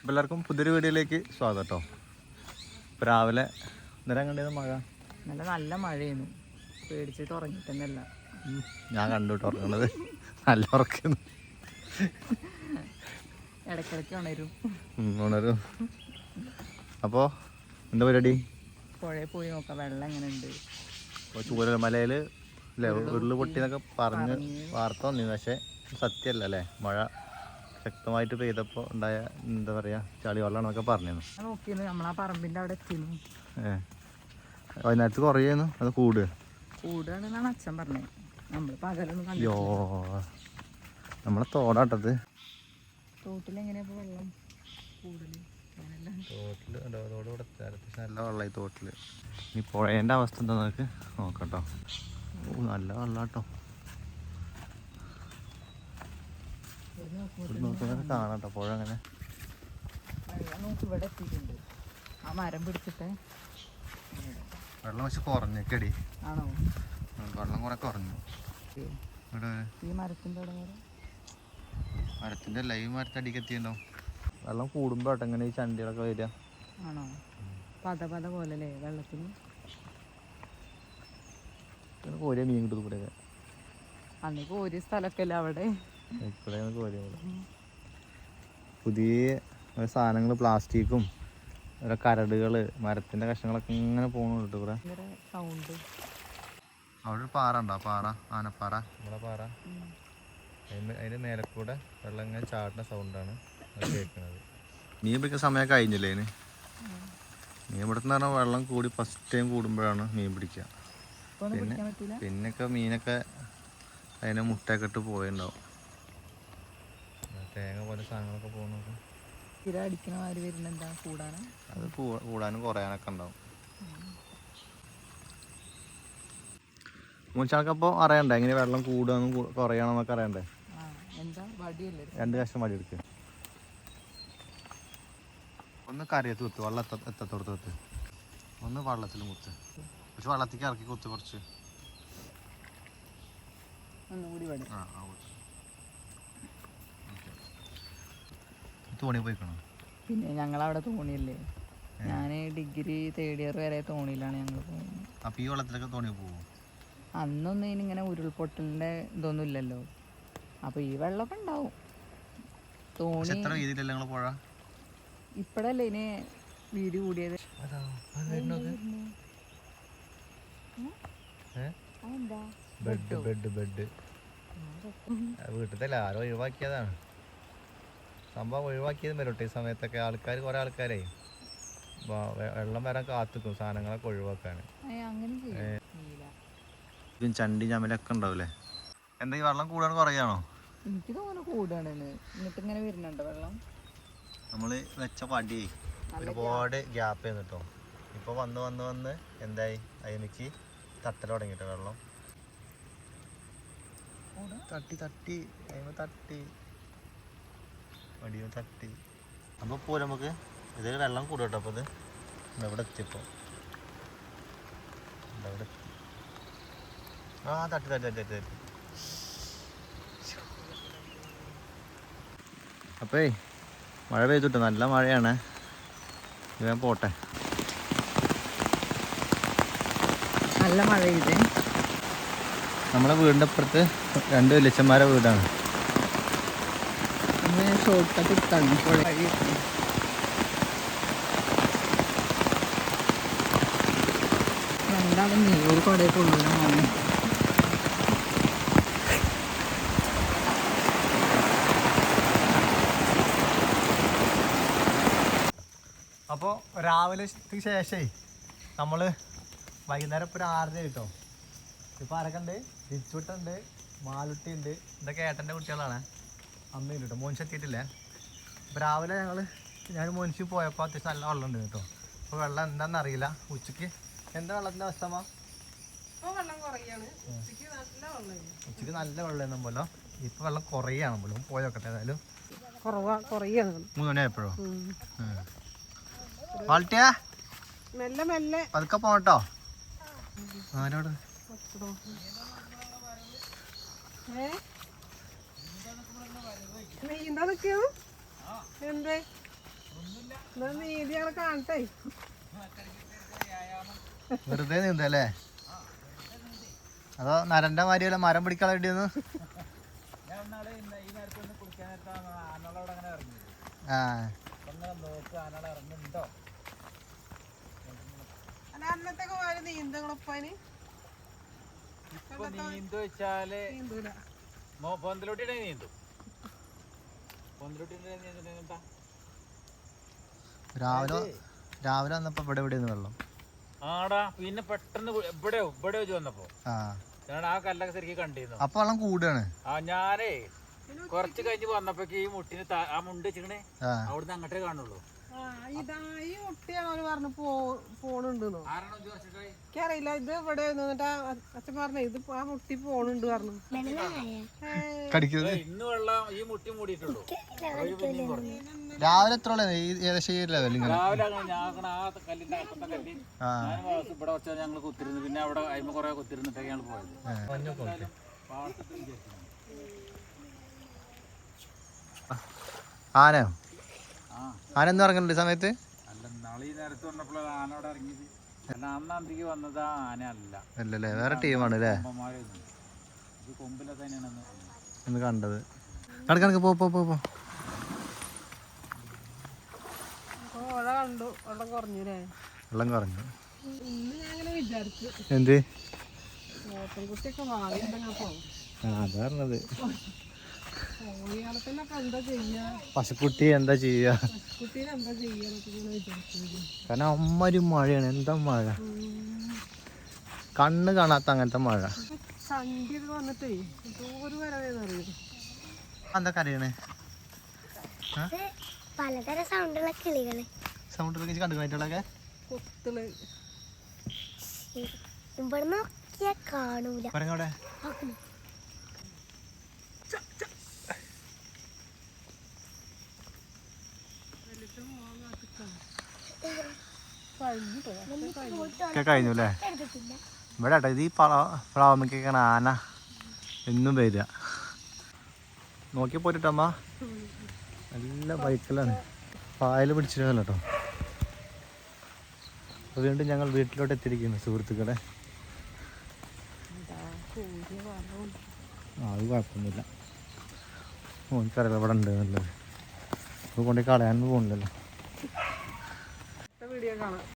അപ്പോൾ എല്ലാവർക്കും പുതിയൊരു വീഡിയോയിലേക്ക് സ്വാഗതം കേട്ടോ ഇപ്പോൾ രാവിലെ നേരം കണ്ടത് മഴ? നല്ല നല്ല മഴയായിരുന്നു. പേടിച്ചിട്ട് ഉറങ്ങിട്ടെന്നല്ല ഞാൻ കണ്ടു ഉറങ്ങണത്. നല്ല ഉറക്കുന്നു ഇടയ്ക്കിടയ്ക്ക് ഉണരും. ഉണരും. അപ്പോൾ എന്താ പരിപാടി? പുഴയിൽ പോയി നോക്കാം. വെള്ളം എങ്ങനെ ഉണ്ട്? ഇപ്പോൾ ചൂരൽമലയിൽ അല്ലേ ഉരുൾ പൊട്ടിയെന്നൊക്കെ പറഞ്ഞ് വാർത്ത വന്നിരുന്നു. പക്ഷേ സത്യമല്ല അല്ലേ മഴ ശക്തമായിട്ട് പെയ്തപ്പോൾ ഉണ്ടായ എന്താ പറയുക ചളി വെള്ളമാണെന്നൊക്കെ പറഞ്ഞിരുന്നു. നോക്കിയിരുന്നു നമ്മളാ പറമ്പിന്റെ അവിടെ എത്തിയിരുന്നു ഏ. വൈകുന്നേരത്ത് കുറയുന്നു അത് കൂടുക കൂടുകയാണെന്നാണ് അച്ഛൻ പറഞ്ഞത്. നമ്മൾ പകലൊന്നും യോ കണ്ടു നമ്മളെ തോടാട്ടത്. തോട്ടിലെങ്ങനെയാ ഇപ്പൊ വെള്ളം? കൂടുതൽ അങ്ങനെയല്ല. തോട്ടിൽ തോട് ഇവിടെ അത്യാവശ്യം നല്ല വെള്ളമായി തോട്ടിൽ ഇനി പുഴേന്റെ അവസ്ഥ എന്താ നമുക്ക് നോക്കട്ടോ. നല്ല വെള്ളാട്ടോ. ഇവിടെ നോക്കുമ്പോൾ കാണാം കേട്ടോ പുഴ അങ്ങനെ നോക്കി ഇവിടെ എത്തിയിട്ടുണ്ട്. ആ മരം പിടിച്ചിട്ട് വെള്ളം പക്ഷെ കുറഞ്ഞേക്കടി. ആണോ? വെള്ളം കുറെ കുറഞ്ഞു. ഇവിടെ ഈ മരത്തിന്റെ അവിടെ മരത്തിന്റെ ലൈവ് മരത്തടിക്ക് എത്തിയിട്ടുണ്ടോ? വെള്ളം കൂടുമ്പോൾ ഇങ്ങനെ ഈ ചണ്ടികളൊക്കെ വരിക. ആണോ? പത പത പോലെ വെള്ളത്തിന്? ഒരേ മീൻ കിട്ടും ഇവിടെയൊക്കെ. അന്നേക്ക് ഒരു സ്ഥലമൊക്കെ അല്ലേ അവിടെ? ഇപ്പോഴാണ് പുതിയ സാധനങ്ങൾ പ്ലാസ്റ്റിക്കും ഓരോ കരടുകൾ മരത്തിന്റെ കഷ്ണങ്ങളൊക്കെ ഇങ്ങനെ പോകുന്നുണ്ട് ഇവിടെ. സൗണ്ട് അവിടെ ഒരു പാറ ഉണ്ടോ? പാറ ആനപ്പാറ? നമ്മളെ പാറ. അതിന്റെ നേരെ മേലെ കൂടെ വെള്ളം ഇങ്ങനെ ചാടുന്ന സൗണ്ടാണ് അത് കേൾക്കുന്നത്. മീൻ പിടിക്കുന്ന സമയം കഴിഞ്ഞില്ലേ അതിന് മീൻ പിടുത്തം പറഞ്ഞാൽ വെള്ളം കൂടി ഫസ്റ്റ് ടൈം കൂടുമ്പോഴാണ് മീൻ പിടിക്കുക. പിന്നെ പിന്നെയൊക്കെ പിടിക്കാൻ പറ്റൂല? പിന്നൊക്കെ മീനൊക്കെ അതിനെ മുട്ടയൊക്കെ ഇട്ട് പോയിണ്ടാവും. തേങ്ങ പോലെ സാധനങ്ങളൊക്കെ പോകുന്നത് സ്ഥിര അടിക്കണ മാതിരി വരുന്നെന്താ? കൂടാനും? അത് കൂടാനും കുറയാനൊക്കെ ഉണ്ടാവും. മൂച്ചാൾക്കപ്പോൾ അറിയണ്ടേ? എങ്ങനെ വെള്ളം കൂടാനും കുറയണമെന്നൊക്കെ അറിയണ്ടേ? ആ എന്താ? വടിയല്ലേ രണ്ട് കഷ്ണം വടി എടുക്കുക ഒന്ന് കരയത്ത് കുത്ത് വെള്ളം എത്ത എത്തത്തോടത്ത് കുത്ത്. ഒന്ന് വെള്ളത്തിൽ കുത്ത്. പക്ഷെ വെള്ളത്തേക്ക് ഇറക്കി കുത്ത് കുറച്ച്. ആ ആ കുത്ത്. തോണി പോയിക്കണോ? പിന്നെ ഞങ്ങൾ അവിടെ തോണിയല്ലേ ഞാൻ ഡിഗ്രി തേർഡ് ഇയർ വരെ തോണിയിലാണ് ഞങ്ങൾ പോകുന്നത്. അപ്പോൾ ഈ വെള്ളത്തിലൊക്കെ തോണി പോകും അന്നൊന്നും ഇങ്ങനെ ഉരുൾപൊട്ടലിന്റെ ഇതൊന്നും ഇല്ലല്ലോ. അപ്പൊ ഈ വെള്ളമൊക്കെ ഉണ്ടാവും. തോണി എത്ര വീതിയിലല്ല നിങ്ങൾ പുഴ? ഇപ്പഴല്ലേ ഇനി വീട് കൂടിയത്. Bed bed? ബെഡ് വീട്ടിലെ ആരോ ഒഴിവാക്കിയതാണ്. സംഭവം ഒഴിവാക്കിയത് വരട്ടെ ഈ സമയത്തൊക്കെ ആൾക്കാർ കുറെ ആൾക്കാരെ വെള്ളം വരാൻ കാത്തുക്കും സാധനങ്ങളൊക്കെ ഒഴിവാക്കാൻ ചണ്ടി ചമലൊക്കെ ഉണ്ടാവില്ലേ എന്താ ഈ വെള്ളം കൂടാൻ കുറയാണോ? എനിക്ക് തോന്നുന്നു കൂടാണെന്ന്. എന്നിട്ട് ഇങ്ങനെ വരുന്നുണ്ടോ വെള്ളം? നമ്മൾ വെച്ച പടി ഒരുപാട് ഗ്യാപ്പ് ചെയ്യുന്നു ഇപ്പൊ ഇപ്പോൾ വന്ന് വന്ന് വന്ന് എന്തായി? അയമിക്ക് തട്ടൽ തുടങ്ങിട്ടോ വെള്ളം. തട്ടി തട്ടി. അതിന് തട്ടി. വടിയോ തട്ടി. അപ്പോൾ പോലും നമുക്ക് ഇതിൽ വെള്ളം കൂടും കേട്ടോ. അപ്പോൾ ഇത് ഇവിടെ എത്തിയപ്പോൾ ഇവിടെ എത്തി. ആ തട്ടി തട്ടി തട്ടി തട്ടി തട്ടി. അപ്പേ മഴ പെയ്തിട്ട് നല്ല മഴയാണ്. ഞാൻ പോട്ടെ. നല്ല മഴ പെയ്തേ. നമ്മളെ വീടിന്റെ അപ്പുറത്ത് രണ്ട് വലിയച്ഛന്മാരെ വീടാണ്. ഷോർട്ട് കട്ട് പുഴ വഴി ഒരു കുടയിൽ കൊള്ളുന്ന അപ്പോൾ രാവിലെക്ക് ശേഷമേ വൈകുന്നേരം ഇപ്പോൾ ഒരു ആറര കേട്ടോ ആരൊക്കെ തിരിച്ചുവിട്ടുണ്ട് മാലുട്ടി ഉണ്ട്. ഇതൊക്കെ ഏട്ടന്റെ കുട്ടികളാണ്. അമ്മയുണ്ട് കേട്ടോ മോൻസ് എത്തിയിട്ടില്ലേ അപ്പോൾ രാവിലെ ഞങ്ങൾ ഞാൻ മോൻസ് പോയപ്പോൾ അത്യാവശ്യം നല്ല വെള്ളം ഉണ്ട് കേട്ടോ. അപ്പോൾ വെള്ളം എന്താണെന്ന് അറിയില്ല. ഉച്ചയ്ക്ക് എന്താ വെള്ളത്തിന്റെ അവസ്ഥ ഉച്ചയ്ക്ക് ഉച്ചയ്ക്ക് നല്ല വെള്ളം പോലോ ഇപ്പോൾ വെള്ളം കുറയാണ് പോലും പോയൊക്കട്ടെ ഏതായാലും. മൂന്ന് വാൾട്ടിയാ മെല്ലെ മെല്ലെ. പതുക്കെ പോകട്ടോ. ആരോട്? നീന്താ നിൽക്കുന്നു എന്തേ നീതി ഞങ്ങൾ കാണട്ടെ. വെറുതെ നീന്തല്ലേ? അതോ നരന്റെ മാതിരി വല്ല മരം പിടിക്കാൻ വേണ്ടിയൊന്ന് ആ. അന്നത്തെ നീന്തങ്ങളൊപ്പന് നീന്തു വെച്ചാൽ നീന്തൂല. പൊന്തലോട്ടിയുടെ നീന്തും. രാവിലെ രാവിലെ വന്നപ്പോ ഇവിടെ ഇവിടെ വെള്ളം. ആടാ പിന്നെ പെട്ടെന്ന് ഇവിടെ ഇവിടെ വെച്ച് വന്നപ്പോ? ആ. ഞാൻ ആ കല്ലൊക്കെ ശരിക്കും കണ്ടിരുന്നു. അപ്പൊ വെള്ളം കൂടുകയാണ് ആ ഞാനേ കുറച്ച് കഴിഞ്ഞ് വന്നപ്പോ ഈ മുട്ടിന് ആ മുണ്ട് വെച്ചിക്കണേ ആ. അവിടുന്ന് അങ്ങോട്ടേ കാണുള്ളൂ. ആ ഇതാ ഈ കുട്ടിയാണ് അവർ പറഞ്ഞു പോ പോണുണ്ടെന്നോ. ആരാണോ ചോദിച്ചിട്ടായി എനിക്കറിയില്ല ഇത് ഇവിടെ എന്നിട്ട് അച്ഛൻ പറഞ്ഞു ഇത് ആ മുട്ടി പോണുണ്ട് പറഞ്ഞു. കടിക്കുന്നത് ഇന്ന് വെള്ളം ഈ മുട്ടി മൂടിയിട്ടുള്ളൂ. ഒരു രാവിലെ എത്ര ഏകദേശം ഈ ലെവൽ രാവിലെ ഇവിടെ വെച്ചാൽ ഞങ്ങൾ കുത്തിരുന്നു. പിന്നെ അവിടെ അയിമ കുറെ കുത്തിരുന്നിട്ടൊക്കെ ഞങ്ങൾ പോയത് ആനയോ ആ ഇറങ്ങുന്നുണ്ട് പറഞ്ഞിട്ടുണ്ട് സമയത്ത്? അല്ലല്ലേ വേറെ ടീമാണ് അല്ലേ? ഒന്ന് കണ്ടത്. കണക്ക് കണക്ക് പോ പോ പോ വെള്ളം കുറഞ്ഞു ഞാൻ അങ്ങനെ വിചാരിച്ചു. എന്ത്? ആ അതാ പറഞ്ഞത്. പശുക്കുട്ടി എന്താ ചെയ്യുക കാരണം അമ്മൊരു മഴയാണ് എന്താ മഴ? കണ്ണ് കാണാത്ത അങ്ങനത്തെ മഴ. എന്താ പലതരം സൗണ്ടുള്ള കിളികൾ. ഇവിടെ നോക്കിയാ കാണൂല. പറഞ്ഞോടെ ഒക്കെ കഴിഞ്ഞു അല്ലേ ഇവിടെ കേട്ടോ ഇത് ഈ ആന എന്നും വരിക. നോക്കി പോയിട്ടമ്മ നല്ല ബൈക്കിലാണ്. പായൽ പിടിച്ചിരുന്നല്ലോ കേട്ടോ വീണ്ടും ഞങ്ങൾ വീട്ടിലോട്ട് എത്തിയിരിക്കുന്നു സുഹൃത്തുക്കളെ. അത് കുഴപ്പമൊന്നുമില്ല. ഓനിക്കറിയില്ല ഇവിടെ ഉണ്ട് നല്ലത് അത് കൊണ്ടുപോയി വീഡിയോ കാണാം.